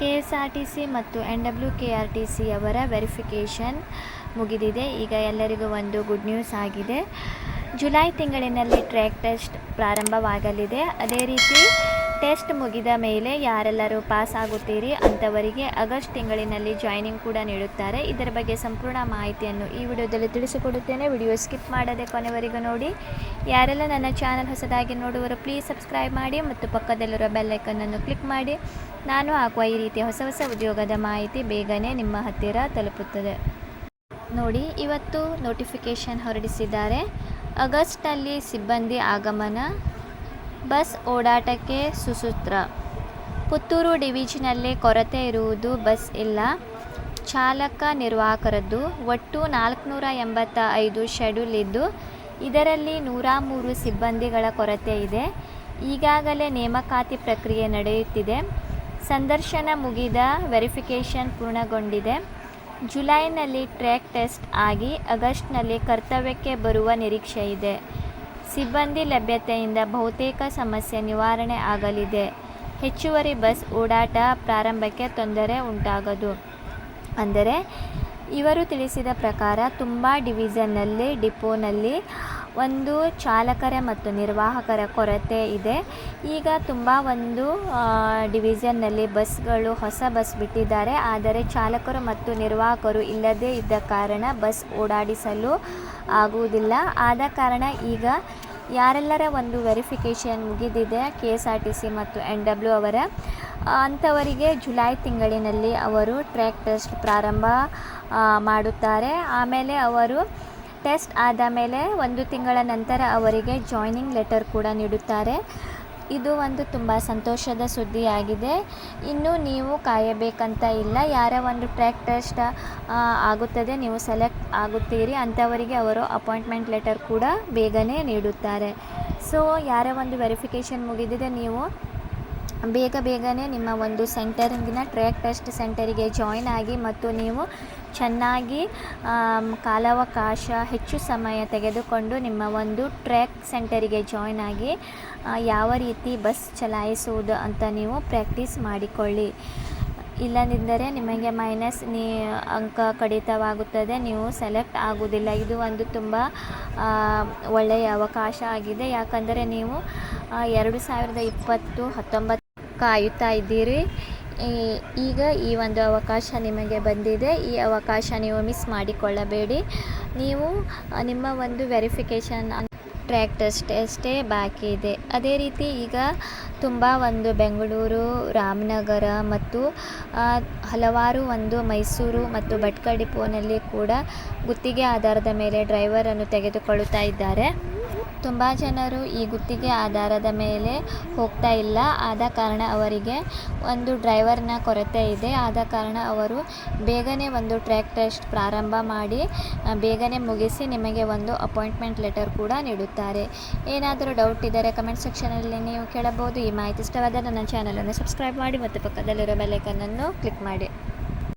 K ಮತ್ತು N W K R T C ಅವರ verification ಮುಗಿದಿದೆ. ಈಗ ಎಲ್ಲರಿಗೂ ಒಂದು ಗುಡ್ ನ್ಯೂಸ್ ಆಗಿದೆ. ಜುಲೈ ತಿಂಗಳಿನಲ್ಲಿ ಟ್ರ್ಯಾಕ್ ಟೆಸ್ಟ್ ಪ್ರಾರಂಭವಾಗಲಿದೆ. ಅದೇ ರೀತಿ ಟೆಸ್ಟ್ ಮುಗಿದ ಮೇಲೆ ಯಾರೆಲ್ಲರೂ ಪಾಸ್ ಆಗುತ್ತೀರಿ ಅಂಥವರಿಗೆ ಆಗಸ್ಟ್ ತಿಂಗಳಿನಲ್ಲಿ ಜಾಯ್ನಿಂಗ್ ಕೂಡ ನೀಡುತ್ತಾರೆ. ಇದರ ಬಗ್ಗೆ ಸಂಪೂರ್ಣ ಮಾಹಿತಿಯನ್ನು ಈ ವಿಡಿಯೋದಲ್ಲಿ ತಿಳಿಸಿಕೊಡುತ್ತೇನೆ. ವಿಡಿಯೋ ಸ್ಕಿಪ್ ಮಾಡದೆ ಕೊನೆವರೆಗೂ ನೋಡಿ. ಯಾರೆಲ್ಲ ನನ್ನ ಚಾನಲ್ ಹೊಸದಾಗಿ ನೋಡುವರು ಪ್ಲೀಸ್ ಸಬ್ಸ್ಕ್ರೈಬ್ ಮಾಡಿ ಮತ್ತು ಪಕ್ಕದಲ್ಲಿರೋ ಬೆಲ್ಲೈಕನ್ನನ್ನು ಕ್ಲಿಕ್ ಮಾಡಿ. ನಾನು ಹಾಕುವ ಈ ರೀತಿಯ ಹೊಸ ಹೊಸ ಉದ್ಯೋಗದ ಮಾಹಿತಿ ಬೇಗನೆ ನಿಮ್ಮ ಹತ್ತಿರ ತಲುಪುತ್ತದೆ. ನೋಡಿ, ಇವತ್ತು ನೋಟಿಫಿಕೇಷನ್ ಹೊರಡಿಸಿದ್ದಾರೆ. ಆಗಸ್ಟ್ನಲ್ಲಿ ಸಿಬ್ಬಂದಿ ಆಗಮನ ಬಸ್ ಓಡಾಟಕ್ಕೆ ಸುಸೂತ್ರ. ಪುತ್ತೂರು ಡಿವಿಷನಲ್ಲಿ ಕೊರತೆ ಇರುವುದು ಬಸ್ ಇಲ್ಲ. ಚಾಲಕ ನಿರ್ವಾಹಕರದ್ದು ಒಟ್ಟು ನಾಲ್ಕುನೂರ ಎಂಬತ್ತ ಐದು ಶೆಡ್ಯೂಲ್ ಇದ್ದು, ಇದರಲ್ಲಿ ನೂರ ಮೂರು ಸಿಬ್ಬಂದಿಗಳ ಕೊರತೆ ಇದೆ. ಈಗಾಗಲೇ ನೇಮಕಾತಿ ಪ್ರಕ್ರಿಯೆ ನಡೆಯುತ್ತಿದೆ. ಸಂದರ್ಶನ ಮುಗಿದ ವೆರಿಫಿಕೇಷನ್ ಪೂರ್ಣಗೊಂಡಿದೆ. ಜುಲೈನಲ್ಲಿ ಟ್ರ್ಯಾಕ್ ಟೆಸ್ಟ್ ಆಗಿ ಆಗಸ್ಟ್ನಲ್ಲಿ ಕರ್ತವ್ಯಕ್ಕೆ ಬರುವ ನಿರೀಕ್ಷೆ ಇದೆ. ಸಿಬ್ಬಂದಿ ಲಭ್ಯತೆಯಿಂದ ಬಹುತೇಕ ಸಮಸ್ಯೆ ನಿವಾರಣೆ ಆಗಲಿದೆ. ಹೆಚ್ಚುವರಿ ಬಸ್ ಓಡಾಟ ಪ್ರಾರಂಭಕ್ಕೆ ತೊಂದರೆ ಉಂಟಾಗದು. ಅಂದರೆ ಇವರು ತಿಳಿಸಿದ ಪ್ರಕಾರ ತುಂಬ ಡಿವಿಷನ್ನಲ್ಲಿ ಡಿಪೋನಲ್ಲಿ ಒಂದು ಚಾಲಕರ ಮತ್ತು ನಿರ್ವಾಹಕರ ಕೊರತೆ ಇದೆ. ಈಗ ತುಂಬ ಒಂದು ಡಿವಿಷನ್ನಲ್ಲಿ ಬಸ್ಗಳು ಹೊಸ ಬಸ್ ಬಿಟ್ಟಿದ್ದಾರೆ. ಆದರೆ ಚಾಲಕರು ಮತ್ತು ನಿರ್ವಾಹಕರು ಇಲ್ಲದೇ ಇದ್ದ ಕಾರಣ ಬಸ್ ಓಡಾಡಿಸಲು ಆಗುವುದಿಲ್ಲ. ಆದ ಕಾರಣ ಈಗ ಯಾರೆಲ್ಲರ ಒಂದು ವೆರಿಫಿಕೇಷನ್ ಮುಗಿದಿದೆ K S R T C ಮತ್ತು ಎನ್ ಡಬ್ಲ್ಯೂ ಅವರ. ಅಂಥವರಿಗೆ ಜುಲೈ ತಿಂಗಳಿನಲ್ಲಿ ಅವರು ಟ್ರ್ಯಾಕ್ ಟೆಸ್ಟ್ ಪ್ರಾರಂಭ ಮಾಡುತ್ತಾರೆ. ಆಮೇಲೆ ಅವರು ಟೆಸ್ಟ್ ಆದ ಮೇಲೆ ಒಂದು ತಿಂಗಳ ನಂತರ ಅವರಿಗೆ ಜಾಯ್ನಿಂಗ್ ಲೆಟರ್ ಕೂಡ ನೀಡುತ್ತಾರೆ. ಇದು ಒಂದು ತುಂಬ ಸಂತೋಷದ ಸುದ್ದಿಯಾಗಿದೆ ಇನ್ನು ನೀವು ಕಾಯಬೇಕಂತ ಇಲ್ಲ. ಯಾರ ಒಂದು ಟ್ರ್ಯಾಕ್ ಟೆಸ್ಟ್ ಆಗುತ್ತದೆ, ನೀವು ಸೆಲೆಕ್ಟ್ ಆಗುತ್ತೀರಿ. ಅಂಥವರಿಗೆ ಅವರು ಅಪಾಯಿಂಟ್ಮೆಂಟ್ ಲೆಟರ್ ಕೂಡ ಬೇಗನೆ ನೀಡುತ್ತಾರೆ. ಸೊ, ಯಾರ ಒಂದು ವೆರಿಫಿಕೇಷನ್ ಮುಗಿದಿದೆ, ನೀವು ಬೇಗ ಬೇಗನೆ ನಿಮ್ಮ ಒಂದು ಸೆಂಟರಿಂಗಿನ ಟ್ರ್ಯಾಕ್ ಟೆಸ್ಟ್ ಸೆಂಟರಿಗೆ ಜಾಯ್ನ್ ಆಗಿ ಮತ್ತು ನೀವು ಚೆನ್ನಾಗಿ ಕಾಲಾವಕಾಶ ಹೆಚ್ಚು ಸಮಯ ತೆಗೆದುಕೊಂಡು ನಿಮ್ಮ ಒಂದು ಟ್ರ್ಯಾಕ್ ಸೆಂಟರಿಗೆ ಜಾಯ್ನ್ ಆಗಿ ಯಾವ ರೀತಿ ಬಸ್ ಚಲಾಯಿಸುವುದು ಅಂತ ನೀವು ಪ್ರ್ಯಾಕ್ಟೀಸ್ ಮಾಡಿಕೊಳ್ಳಿ. ಇಲ್ಲದಿದ್ದರೆ ನಿಮಗೆ ಮೈನಸ್ ನೀ, ಅಂಕ ಕಡಿತವಾಗುತ್ತದೆ, ನೀವು ಸೆಲೆಕ್ಟ್ ಆಗುವುದಿಲ್ಲ. ಇದು ಒಂದು ತುಂಬ ಒಳ್ಳೆಯ ಅವಕಾಶ ಆಗಿದೆ. ಯಾಕಂದರೆ ನೀವು ಎರಡು ಸಾವಿರದ ಇಪ್ಪತ್ತು ಹತ್ತೊಂಬತ್ತು ಕಾಯುತ್ತಾ ಇದ್ದೀರಿ. ಈಗ ಈ ಒಂದು ಅವಕಾಶ ನಿಮಗೆ ಬಂದಿದೆ. ಈ ಅವಕಾಶ ನೀವು ಮಿಸ್ ಮಾಡಿಕೊಳ್ಳಬೇಡಿ. ನೀವು ನಿಮ್ಮ ಒಂದು ವೆರಿಫಿಕೇಷನ್ ಟ್ರ್ಯಾಕ್ ಟೆಸ್ಟ್ ಅಷ್ಟೇ ಬಾಕಿ ಇದೆ. ಅದೇ ರೀತಿ ಈಗ ತುಂಬ ಒಂದು ಬೆಂಗಳೂರು, ರಾಮನಗರ ಮತ್ತು ಹಲವಾರು ಒಂದು ಮೈಸೂರು ಮತ್ತು ಭಟ್ಕಳ ಡಿಪೋನಲ್ಲಿ ಕೂಡ ಗುತ್ತಿಗೆ ಆಧಾರದ ಮೇಲೆ ಡ್ರೈವರನ್ನು ತೆಗೆದುಕೊಳ್ಳುತ್ತಾ ಇದ್ದಾರೆ. ತುಂಬ ಜನರು ಈ ಗುತ್ತಿಗೆ ಆಧಾರದ ಮೇಲೆ ಹೋಗ್ತಾ ಇಲ್ಲ. ಆದ ಕಾರಣ ಅವರಿಗೆ ಒಂದು ಡ್ರೈವರ್ನ ಕೊರತೆ ಇದೆ. ಆದ ಕಾರಣ ಅವರು ಬೇಗನೆ ಒಂದು ಟ್ರ್ಯಾಕ್ ಟೆಸ್ಟ್ ಪ್ರಾರಂಭ ಮಾಡಿ ಬೇಗನೆ ಮುಗಿಸಿ ನಿಮಗೆ ಒಂದು ಅಪಾಯಿಂಟ್ಮೆಂಟ್ ಲೆಟರ್ ಕೂಡ ನೀಡುತ್ತಾರೆ. ಏನಾದರೂ ಡೌಟ್ ಇದ್ದರೆ ಕಮೆಂಟ್ ಸೆಕ್ಷನಲ್ಲಿ ನೀವು ಕೇಳಬಹುದು. ಈ ಮಾಹಿತಿ ಇಷ್ಟವಾದ ನನ್ನ ಚಾನಲನ್ನು ಸಬ್ಸ್ಕ್ರೈಬ್ ಮಾಡಿ, ಮತ್ತು ಪಕ್ಕದಲ್ಲಿರೋ ಬೆಲ್ಲೈಕನ್ನನ್ನು ಕ್ಲಿಕ್ ಮಾಡಿ.